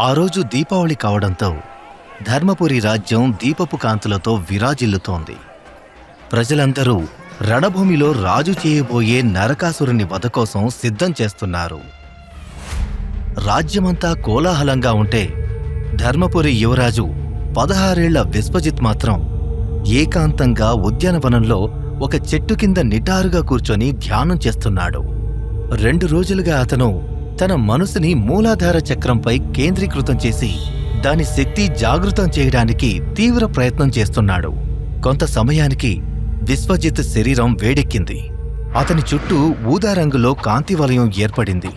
ఆ రోజు దీపావళి కావడంతో ధర్మపురి రాజ్యం దీపపు కాంతులతో విరాజిల్లుతోంది. ప్రజలందరూ రణభూమిలో రాజు చేయబోయే నరకాసురుని వధ కోసం సిద్ధం చేస్తున్నారు. రాజ్యమంతా కోలాహలంగా ఉంటే ధర్మపురి యువరాజు పదహారేళ్ళ విశ్వజిత్ మాత్రం ఏకాంతంగా ఉద్యానవనంలో ఒక చెట్టు కింద నిటారుగా కూర్చొని ధ్యానం చేస్తున్నాడు. రెండు రోజులుగా అతను తన మనసుని మూలాధార చక్రంపై కేంద్రీకృతం చేసి దాని శక్తి జాగృతం చేయడానికి తీవ్ర ప్రయత్నం చేస్తున్నాడు. కొంత సమయానికి విశ్వజిత్ శరీరం వేడెక్కింది. అతని చుట్టూ ఊదా రంగులో కాంతి వలయం ఏర్పడింది.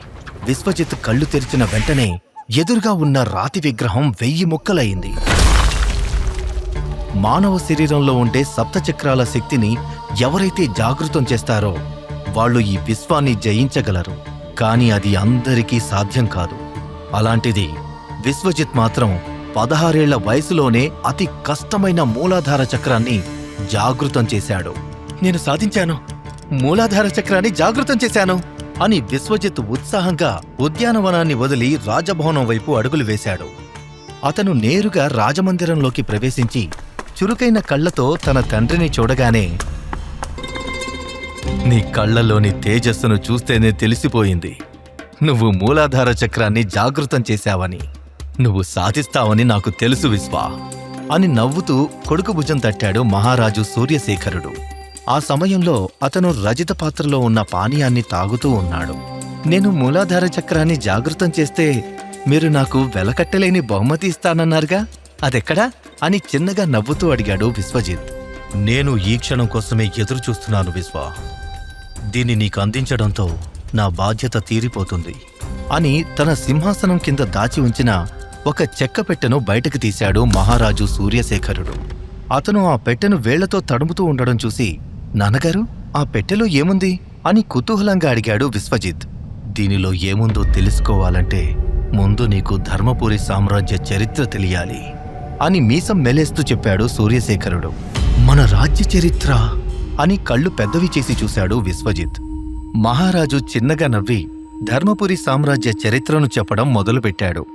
విశ్వజిత్ కళ్ళు తెరిచిన వెంటనే ఎదురుగా ఉన్న రాతి విగ్రహం వెయ్యి ముక్కలయింది. మానవ శరీరంలో ఉండే సప్తచక్రాల శక్తిని ఎవరైతే జాగృతం చేస్తారో వాళ్ళు ఈ విశ్వాన్ని జయించగలరు. కానీ అది అందరికీ సాధ్యం కాదు. అలాంటిది విశ్వజిత్ మాత్రం పదహారేళ్ళ వయసులోనే అతి కష్టమైన మూలాధార చక్రాన్ని జాగృతం చేశాడు. నేను సాధించాను. మూలాధార చక్రాన్ని జాగృతం చేశాను. అని విశ్వజిత్ ఉత్సాహంగా ఉద్యానవనాన్ని వదిలి రాజభవనం వైపు అడుగులు వేశాడు. అతను నేరుగా రాజమందిరంలోకి ప్రవేశించి చురుకైన కళ్ళతో తన తండ్రిని చూడగానే నీ కళ్ళలోని తేజస్సును చూస్తేనే తెలిసిపోయింది. నువ్వు మూలాధార చక్రాన్ని జాగృతం చేశావని నువ్వు సాధిస్తావని నాకు తెలుసు విశ్వా అని నవ్వుతూ కొడుకు భుజం తట్టాడు మహారాజు సూర్యశేఖరుడు. ఆ సమయంలో అతను రజిత పాత్రలో ఉన్న పానీయాన్ని తాగుతూ ఉన్నాడు. నేను మూలాధార చక్రాన్ని జాగృతం చేస్తే మీరు నాకు వెలకట్టలేని బహుమతి ఇస్తానన్నారుగా? అదెక్కడా? అని చిన్నగా నవ్వుతూ అడిగాడు విశ్వజిత్. నేను ఈ క్షణం కోసమే ఎదురు చూస్తున్నాను విశ్వ. దీన్ని నీకు అందించడంతో నా బాధ్యత తీరిపోతుంది అని తన సింహాసనం కింద దాచి ఉంచిన ఒక చెక్క పెట్టెను బయటకు తీశాడు మహారాజు సూర్యశేఖరుడు. అతను ఆ పెట్టెను వేళ్ళతో తడుముతూ ఉండడం చూసి నాన్నగారు ఆ పెట్టెలో ఏముంది? అని కుతూహలంగా అడిగాడు విశ్వజిత్. దీనిలో ఏముందో తెలుసుకోవాలంటే ముందు నీకు ధర్మపురి సామ్రాజ్య చరిత్ర తెలియాలి అని మీసం మెలేస్తూ చెప్పాడు సూర్యశేఖరుడు. మన రాజ్య చరిత్ర అని కళ్ళు పెద్దవి చేసి చూశాడు విశ్వజిత్. మహారాజు చిన్నగా నవ్వి ధర్మపురి సామ్రాజ్య చరిత్రను చెప్పడం మొదలుపెట్టాడు.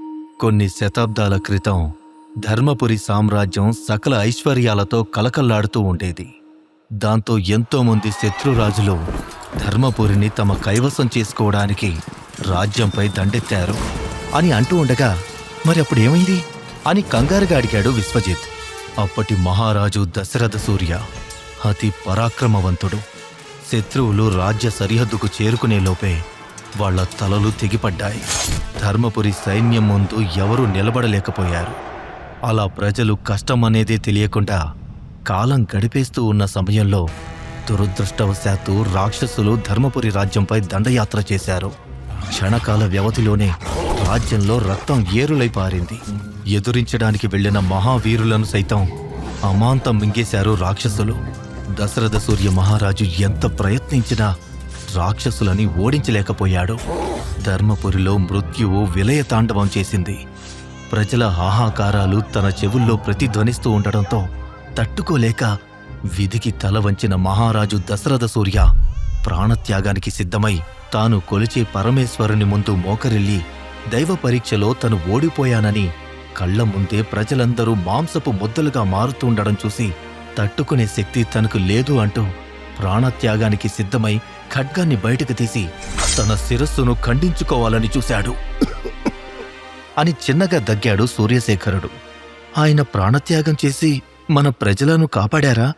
కొన్ని శతాబ్దాల క్రితం ధర్మపురి సామ్రాజ్యం సకల ఐశ్వర్యాలతో కలకల్లాడుతూ ఉండేది. దాంతో ఎంతోమంది శత్రురాజులు ధర్మపురిని తమ కైవసం చేసుకోవడానికి రాజ్యంపై దండెత్తారు అని అంటూ ఉండగా మరి అప్పుడేమైంది అని కంగారుగా అడిగాడు విశ్వజిత్. అప్పటి మహారాజు దశరథ సూర్య అతి పరాక్రమవంతుడు. శత్రువులు రాజ్య సరిహద్దుకు చేరుకునే లోపే వాళ్ళ తలలు తెగిపడ్డాయి. ధర్మపురి సైన్యం ముందు ఎవరూ నిలబడలేకపోయారు. అలా ప్రజలు కష్టమనేదే తెలియకుండా కాలం గడిపేస్తూ ఉన్న సమయంలో దురదృష్టవశాత్తు రాక్షసులు ధర్మపురి రాజ్యంపై దండయాత్ర చేశారు. క్షణకాల వ్యవధిలోనే రాజ్యంలో రక్తం ఏరులై పారింది. ఎదురించడానికి వెళ్ళిన మహావీరులను సైతం అమాంతం మింగేశారు రాక్షసులు. దశరథ సూర్య మహారాజు ఎంత ప్రయత్నించినా రాక్షసులని ఓడించలేకపోయాడు. ధర్మపురిలో మృత్యువు విలయ తాండవం చేసింది. ప్రజల హాహాకారాలు తన చెవుల్లో ప్రతిధ్వనిస్తూ ఉండడంతో తట్టుకోలేక విధికి తల వంచిన మహారాజు దశరథ సూర్య ప్రాణత్యాగానికి సిద్ధమై తాను కొలిచే పరమేశ్వరుని ముందు మోకరిల్లి దైవ పరీక్షలో తను ఓడిపోయానని కళ్ళ ముందే ప్రజలందరూ మాంసపు ముద్దలుగా మారుతుండడం చూసి తట్టుకునే శక్తి తనకు లేదు అంటూ ప్రాణత్యాగానికి సిద్ధమై ఖడ్గాన్ని బయటకు తీసి తన శిరస్సును ఖండించుకోవాలని చూశాడు. అని చిన్నగా దగ్గాడు సూర్యశేఖరుడు. ఆయన ప్రాణత్యాగం చేసి మన ప్రజలను కాపాడారా?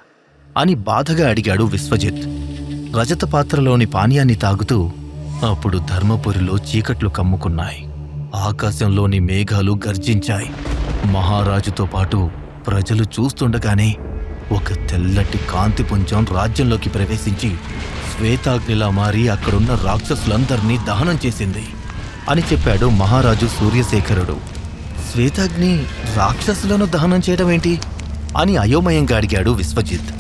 అని బాధగా అడిగాడు విశ్వజిత్. రజత పాత్రలోని పానీయాన్ని తాగుతూ అప్పుడు ధర్మపురిలో చీకట్లు కమ్ముకున్నాయి. ఆకాశంలోని మేఘాలు గర్జించాయి. మహారాజుతో పాటు ప్రజలు చూస్తుండగానే ఒక తెల్లటి కాంతి పుంజం రాజ్యంలోకి ప్రవేశించి శ్వేతాగ్నిలా మారి అక్కడున్న రాక్షసులందరినీ దహనం చేసింది అని చెప్పాడు మహారాజు సూర్యశేఖరుడు. శ్వేతాగ్ని రాక్షసులను దహనం చేయడం ఏంటి అని అయోమయంగా అడిగాడు విశ్వజిత్.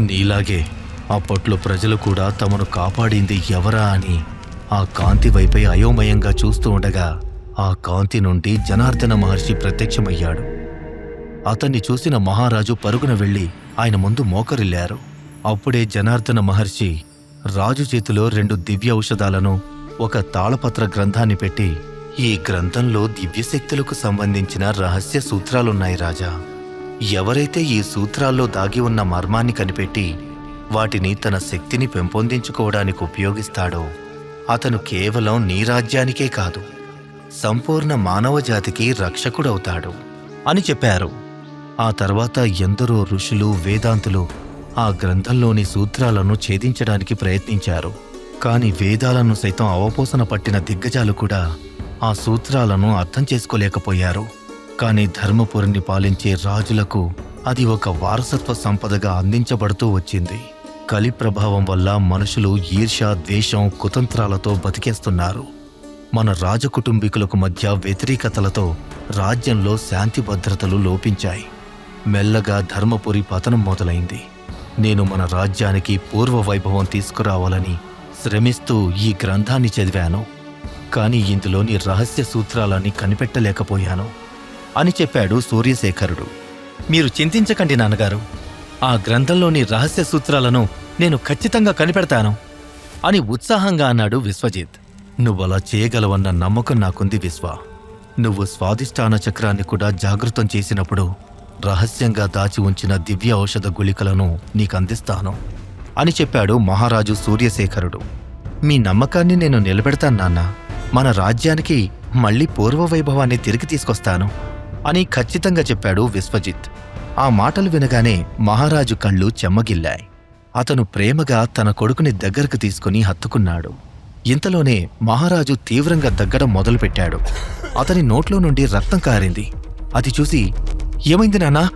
నీలాగే అప్పట్లో ప్రజలు కూడా తమను కాపాడింది ఎవరా అని ఆ కాంతి వైపై అయోమయంగా చూస్తూ ఉండగా ఆ కాంతి నుండి జనార్దన మహర్షి ప్రత్యక్షమయ్యాడు. అతన్ని చూసిన మహారాజు పరుగున వెళ్ళి ఆయన ముందు మోకరిల్లారు. అప్పుడే జనార్దన మహర్షి రాజు చేతిలో రెండు దివ్య ఔషధాలను ఒక తాళపత్ర గ్రంథాన్ని పెట్టి ఈ గ్రంథంలో దివ్యశక్తులకు సంబంధించిన రహస్య సూత్రాలున్నాయి రాజా. ఎవరైతే ఈ సూత్రాల్లో దాగి ఉన్న మర్మాన్ని కనిపెట్టి వాటిని తన శక్తిని పెంపొందించుకోవడానికి ఉపయోగిస్తాడో అతను కేవలం నీ రాజ్యానికే కాదు సంపూర్ణ మానవ జాతికి రక్షకుడవుతాడు అని చెప్పారు. ఆ తర్వాత ఎందరో ఋషులు వేదాంతులు ఆ గ్రంథంలోని సూత్రాలను ఛేదించడానికి ప్రయత్నించారు. కాని వేదాలను సైతం అవపోసన పట్టిన దిగ్గజాలు కూడా ఆ సూత్రాలను అర్థం చేసుకోలేకపోయారు. కాని ధర్మపురిని పాలించే రాజులకు అది ఒక వారసత్వ సంపదగా అందించబడుతూ వచ్చింది. కలి ప్రభావం వల్ల మనుషులు ఈర్ష ద్వేషం కుతంత్రాలతో బతికేస్తున్నారు. మన రాజకుటుంబీకులకు మధ్య వ్యతిరేకతలతో రాజ్యంలో శాంతి భద్రతలు లోపించాయి. మెల్లగా ధర్మపురి పతనం మొదలైంది. నేను మన రాజ్యానికి పూర్వ వైభవం తీసుకురావాలని శ్రమిస్తూ ఈ గ్రంథాన్ని చదివాను. కానీ ఇందులోని రహస్య సూత్రాలని కనిపెట్టలేకపోయాను. అని చెప్పాడు సూర్యశేఖరుడు. మీరు చింతించకండి నాన్నగారు. ఆ గ్రంథంలోని రహస్య సూత్రాలను నేను ఖచ్చితంగా కనిపెడతాను అని ఉత్సాహంగా అన్నాడు విశ్వజిత్. నువ్వలా చేయగలవన్న నమ్మకం నాకుంది విశ్వ. నువ్వు స్వాధిష్టాన చక్రాన్ని కూడా జాగృతం చేసినప్పుడు రహస్యంగా దాచి ఉంచిన దివ్య ఔషధ గుళికలను నీకందిస్తాను అని చెప్పాడు మహారాజు సూర్యశేఖరుడు. మీ నమ్మకాన్ని నేను నిలబెడతాను నాన్న. మన రాజ్యానికి మళ్ళీ పూర్వవైభవాన్ని తిరిగి తీసుకొస్తాను అని ఖచ్చితంగా చెప్పాడు విశ్వజిత్. ఆ మాటలు వినగానే మహారాజు కళ్ళు చెమ్మగిల్లాయి. అతను ప్రేమగా తన కొడుకుని దగ్గరకు తీసుకుని హత్తుకున్నాడు. ఇంతలోనే మహారాజు తీవ్రంగా దగ్గడం మొదలుపెట్టాడు. అతని నోట్లో నుండి రక్తం కారింది. అది చూసి ఏమైంది నాన్నా?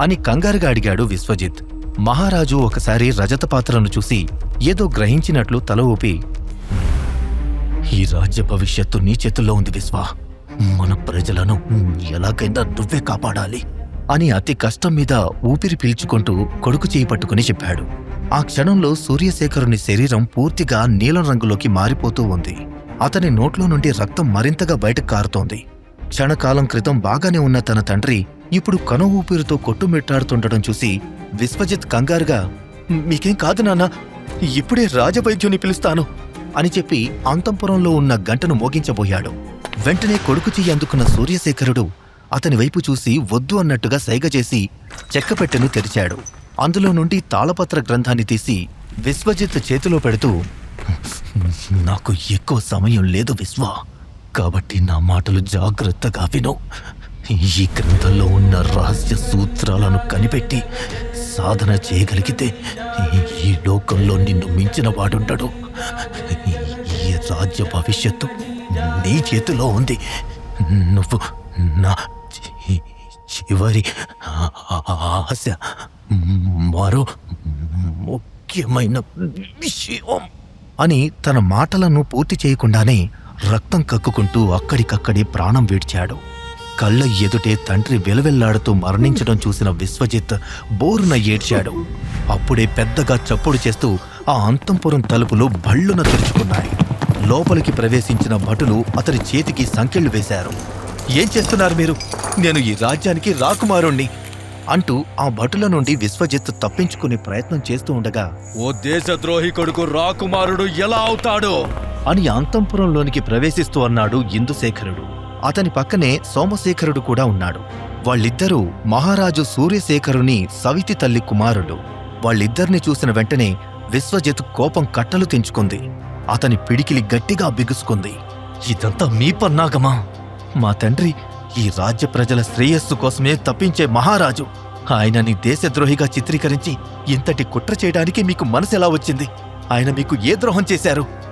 అని కంగారుగా అడిగాడు విశ్వజిత్. మహారాజు ఒకసారి రజత పాత్రను చూసి ఏదో గ్రహించినట్లు తల ఊపి ఈ రాజ్య భవిష్యత్తు నీ చేతుల్లో ఉంది విశ్వ. మన ప్రజలను ఎలాగైనా నువ్వే కాపాడాలి అని అతి కష్టం మీద ఊపిరి పీల్చుకుంటూ కొడుకు చేయి పట్టుకుని చెప్పాడు. ఆ క్షణంలో సూర్యశేఖరుని శరీరం పూర్తిగా నీలం రంగులోకి మారిపోతూ ఉంది. అతని నోట్లో నుండి రక్తం మరింతగా బయటకు కారుతోంది. క్షణకాలం క్రితం బాగానే ఉన్న తన తండ్రి ఇప్పుడు కను ఊపిరితో కొట్టుమిట్టాడుతుండటం చూసి విశ్వజిత్ కంగారుగా మీకేం కాదు నాన్న ఇప్పుడే రాజవైద్యుని పిలుస్తాను అని చెప్పి అంతంపురంలో ఉన్న గంటను మోగించబోయాడు. వెంటనే కొడుకు చెయ్యి అందుకున్న సూర్యశేఖరుడు అతని వైపు చూసి వద్దు అన్నట్టుగా సైగ చేసి చెక్కపెట్టెను తెరిచాడు. అందులో నుండి తాళపత్ర గ్రంథాన్ని తీసి విశ్వజిత్ చేతిలో పెడుతూ నాకు ఎక్కువ సమయం లేదు విశ్వ. కాబట్టి నా మాటలు జాగ్రత్తగా విను. ఈ గ్రంథంలో ఉన్న రహస్య సూత్రాలను కనిపెట్టి సాధన చేయగలిగితే ఈ లోకంలో నిన్ను మించిన వాడుంటాడు ఈ రాజ్య భవిష్యత్తు నీ చేతిలో ఉంది. నువ్వు నా చివరి ఆశ మరో ముఖ్యమైన విషయం అని తన మాటలను పూర్తి చేయకుండానే రక్తం కక్కుకుంటూ అక్కడికక్కడే ప్రాణం వీడ్చాడు. కళ్ళ ఎదుటే తండ్రి వెలవెల్లాడుతూ మరణించడం చూసిన విశ్వజిత్ బోరున ఏడ్చాడు. అప్పుడే పెద్దగా చప్పుడు చేస్తూ ఆ అంతంపురం తలుపులు భళ్ళున తెరుచుకున్నాయి. లోపలికి ప్రవేశించిన భటులు అతని చేతికి సంకెళ్ళు వేశారు. ఏం చేస్తున్నారు మీరు? నేను ఈ రాజ్యానికి రాకుమారుణ్ణి అంటూ ఆ భటుల నుండి విశ్వజిత్ తప్పించుకునే ప్రయత్నం చేస్తూ ఉండగా ఓ దేశద్రోహి కొడుకు రాకుమారుడు ఎలా అవుతాడు? అని అంతంపురంలోనికి ప్రవేశిస్తూ అన్నాడు ఇందుశేఖరుడు. అతని పక్కనే సోమశేఖరుడు కూడా ఉన్నాడు. వాళ్ళిద్దరూ మహారాజు సూర్యశేఖరుని సవితి తల్లి కుమారుడు వాళ్ళిద్దరిని చూసిన వెంటనే విశ్వజిత్ కోపం కట్టలు తెంచుకుంది. అతని పిడికిలి గట్టిగా బిగుసుకుంది. ఇదంతా మీ పన్నాగమా? మా తండ్రి ఈ రాజ్య ప్రజల శ్రేయస్సు కోసమే తప్పించే మహారాజు. ఆయనని దేశద్రోహిగా చిత్రీకరించి ఇంతటి కుట్ర చేయడానికి మీకు మనసెలా వచ్చింది? ఆయన మీకు ఏ ద్రోహం చేశారు?